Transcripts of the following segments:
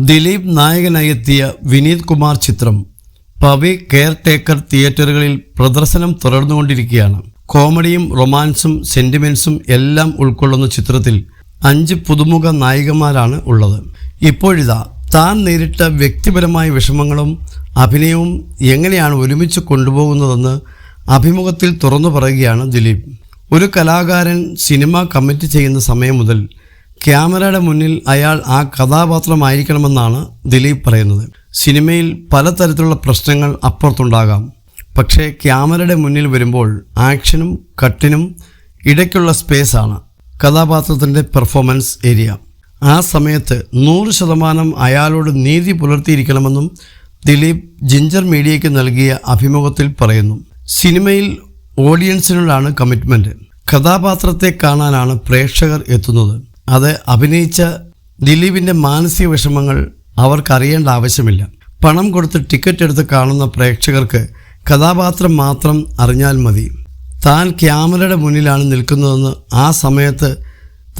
ദിലീപ് നായകനായി എത്തിയ വിനീത് കുമാർ ചിത്രം പവി കെയർ ടേക്കർ തിയേറ്ററുകളിൽ പ്രദർശനം തുടർന്നുകൊണ്ടിരിക്കുകയാണ്. കോമഡിയും റൊമാൻസും സെന്റിമെന്റ്സും എല്ലാം ഉൾക്കൊള്ളുന്ന ചിത്രത്തിൽ അഞ്ച് പുതുമുഖ നായികമാരാണ് ഉള്ളത്. ഇപ്പോഴിതാ താൻ നേരിട്ട വ്യക്തിപരമായ വിഷമങ്ങളും അഭിനയവും എങ്ങനെയാണ് ഒരുമിച്ച് കൊണ്ടുപോകുന്നതെന്ന് അഭിമുഖത്തിൽ തുറന്നു പറയുകയാണ് ദിലീപ്. ഒരു കലാകാരൻ സിനിമ കമ്മിറ്റ് ചെയ്യുന്ന സമയം മുതൽ ക്യാമറയുടെ മുന്നിൽ അയാൾ ആ കഥാപാത്രമായിരിക്കണമെന്നാണ് ദിലീപ് പറയുന്നത്. സിനിമയിൽ പലതരത്തിലുള്ള പ്രശ്നങ്ങൾ അപ്പുറത്തുണ്ടാകാം. പക്ഷേ ക്യാമറയുടെ മുന്നിൽ വരുമ്പോൾ ആക്ഷനും കട്ടിനും ഇടയ്ക്കുള്ള സ്പേസാണ് കഥാപാത്രത്തിന്റെ പെർഫോമൻസ് ഏരിയ. ആ സമയത്ത് നൂറ് ശതമാനം അയാളോട് നീതി പുലർത്തിയിരിക്കണമെന്നും ദിലീപ് ജിഞ്ചർ മീഡിയയ്ക്ക് നൽകിയ അഭിമുഖത്തിൽ പറയുന്നു. സിനിമയിൽ ഓഡിയൻസിനോടാണ് കമ്മിറ്റ്മെന്റ് കഥാപാത്രത്തെ കാണാനാണ് പ്രേക്ഷകർ എത്തുന്നത്. അത് അഭിനയിച്ച ദിലീപിന്റെ മാനസിക വിഷമങ്ങൾ അവർക്കറിയേണ്ട ആവശ്യമില്ല. പണം കൊടുത്ത് ടിക്കറ്റ് എടുത്ത് കാണുന്ന പ്രേക്ഷകർക്ക് കഥാപാത്രം മാത്രം അറിഞ്ഞാൽ മതി. താൻ ക്യാമറയുടെ മുന്നിലാണ് നിൽക്കുന്നതെന്ന് ആ സമയത്ത്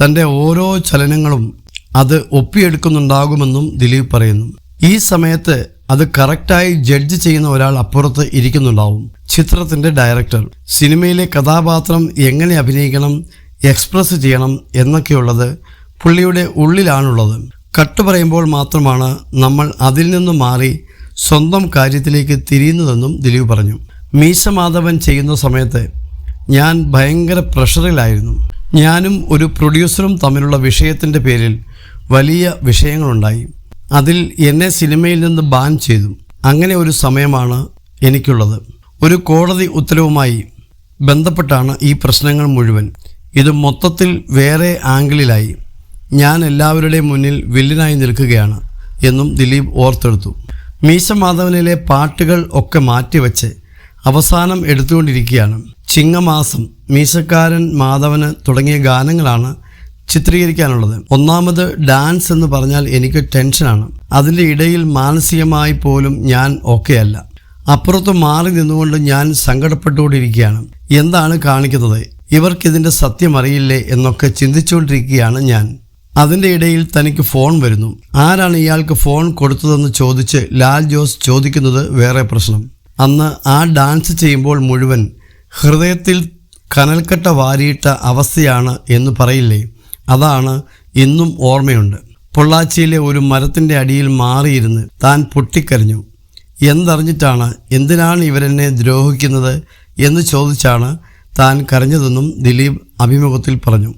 തന്റെ ഓരോ ചലനങ്ങളും അത് ഒപ്പിയെടുക്കുന്നുണ്ടാകുമെന്നും ദിലീപ് പറയുന്നു. ഈ സമയത്ത് അത് കറക്റ്റായി ജഡ്ജ് ചെയ്യുന്ന ഒരാൾ അപ്പുറത്ത് ഇരിക്കുന്നുണ്ടാവും. ചിത്രത്തിന്റെ ഡയറക്ടർ. സിനിമയിലെ കഥാപാത്രം എങ്ങനെ അഭിനയിക്കണം എക്സ്പ്രസ് ചെയ്യണം എന്നൊക്കെയുള്ളത് പുള്ളിയുടെ ഉള്ളിലാണുള്ളത്. കട്ട് പറയുമ്പോൾ മാത്രമാണ് നമ്മൾ അതിൽ നിന്നും മാറി സ്വന്തം കാര്യത്തിലേക്ക് തിരിയുന്നതെന്നും ദിലീപ് പറഞ്ഞു. മീശ മാധവൻ ചെയ്യുന്ന സമയത്ത് ഞാൻ ഭയങ്കര പ്രഷറിലായിരുന്നു. ഞാനും ഒരു പ്രൊഡ്യൂസറും തമ്മിലുള്ള വിഷയത്തിന്റെ പേരിൽ വലിയ വിഷയങ്ങളുണ്ടായി. അതിൽ എന്നെ സിനിമയിൽ നിന്ന് ബാൻ ചെയ്തു. അങ്ങനെ ഒരു സമയമാണ് എനിക്കുള്ളത്. ഒരു കോടതി ഉത്തരവുമായി ബന്ധപ്പെട്ടാണ് ഈ പ്രശ്നങ്ങൾ മുഴുവൻ. ഇത് മൊത്തത്തിൽ വേറെ ആംഗിളിലായി. ഞാൻ എല്ലാവരുടെയും മുന്നിൽ വില്ലനായി നിൽക്കുകയാണ് എന്നും ദിലീപ് ഓർത്തെടുത്തു. മീശ മാധവനിലെ പാട്ടുകൾ ഒക്കെ മാറ്റിവെച്ച് അവസാനം എടുത്തുകൊണ്ടിരിക്കുകയാണ്. ചിങ്ങമാസം മീശക്കാരൻ മാധവന് തുടങ്ങിയ ഗാനങ്ങളാണ് ചിത്രീകരിക്കാനുള്ളത്. ഒന്നാമത് ഡാൻസ് എന്ന് പറഞ്ഞാൽ എനിക്ക് ടെൻഷനാണ്. അതിന്റെ ഇടയിൽ മാനസികമായി പോലും ഞാൻ ഓക്കെ അല്ല. അപ്പുറത്ത് മാറി നിന്നുകൊണ്ട് ഞാൻ സങ്കടപ്പെട്ടുകൊണ്ടിരിക്കുകയാണ്. എന്താണ് കാണിക്കുന്നത്? ഇവർക്കിതിന്റെ സത്യം അറിയില്ലേ എന്നൊക്കെ ചിന്തിച്ചുകൊണ്ടിരിക്കുകയാണ് ഞാൻ. അതിന്റെ ഇടയിൽ തനിക്ക് ഫോൺ വരുന്നു. ആരാണ് ഇയാൾക്ക് ഫോൺ കൊടുത്തതെന്ന് ചോദിച്ച് ലാൽ ജോസ് ചോദിക്കുന്നത് വേറെ പ്രശ്നം. അന്ന് ആ ഡാൻസ് ചെയ്യുമ്പോൾ മുഴുവൻ ഹൃദയത്തിൽ കനൽക്കട്ട വാരിയിട്ട അവസ്ഥയാണ് എന്ന് പറയില്ലേ. അതാണ് ഇന്നും ഓർമ്മയുണ്ട്. പൊള്ളാച്ചിയിലെ ഒരു മരത്തിന്റെ അടിയിൽ മാറിയിരുന്ന് താൻ പൊട്ടിക്കരഞ്ഞു. എന്തറിഞ്ഞിട്ടാണ് എന്തിനാണ് ഇവരെന്നെ ദ്രോഹിക്കുന്നത് എന്ന് ചോദിച്ചാണ് താൻ കരഞ്ഞതെന്നും ദിലീപ് അഭിമുഖത്തിൽ പറഞ്ഞു